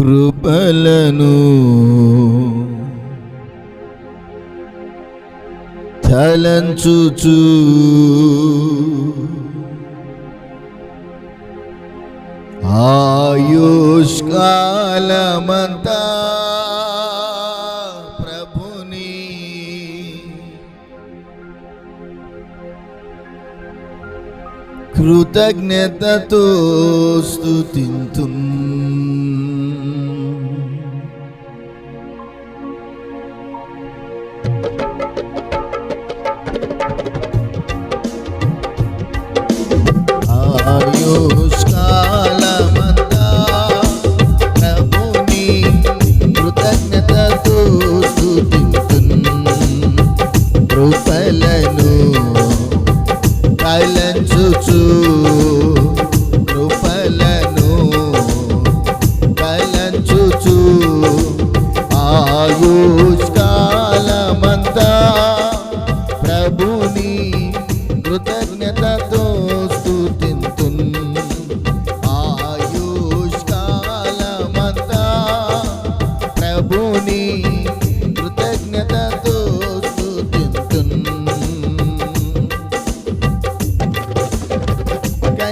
కృపలను తలంచుచు. ఆయుష్కాలమంత ప్రభుని కృతజ్ఞతతో స్థుతింతున్నా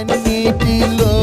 కన్నీటిలో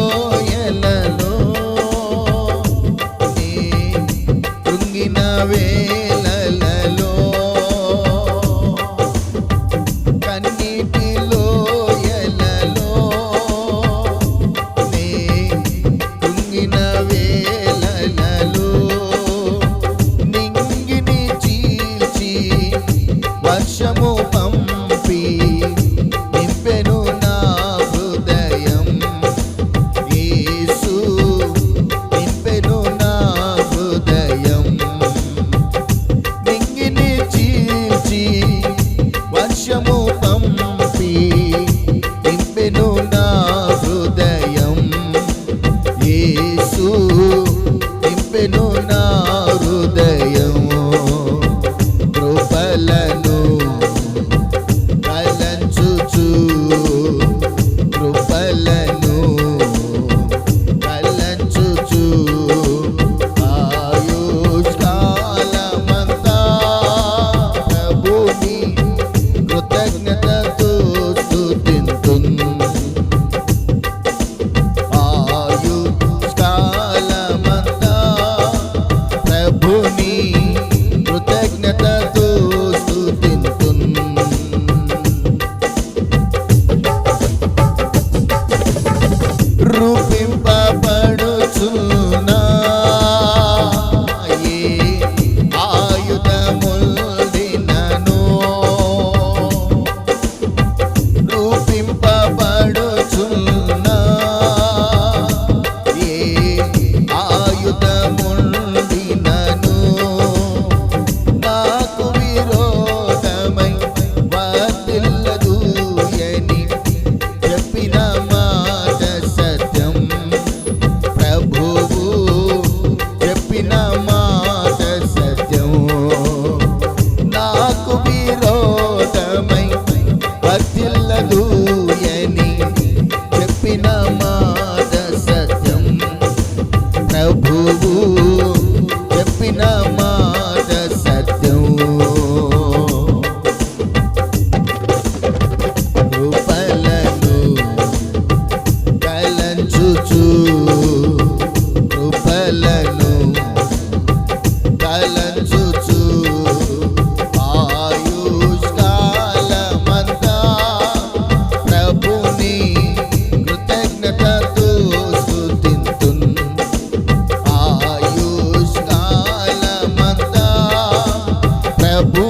పాలంచుచు ఆయుష్కాలమంతా ప్రభుని కృతజ్ఞతతో స్థుతింతు ఆయుష్కాలమంతా ప్రభు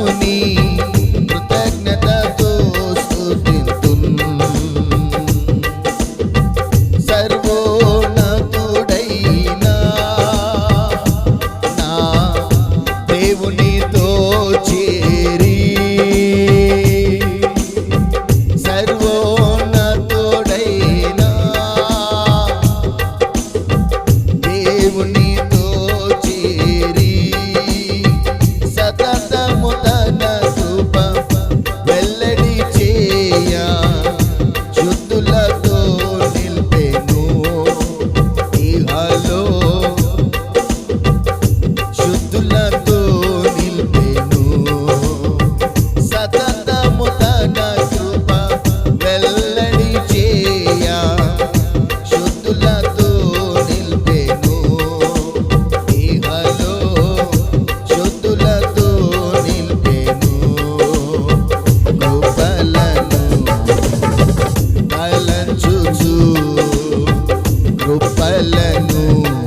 pẹlẹnu.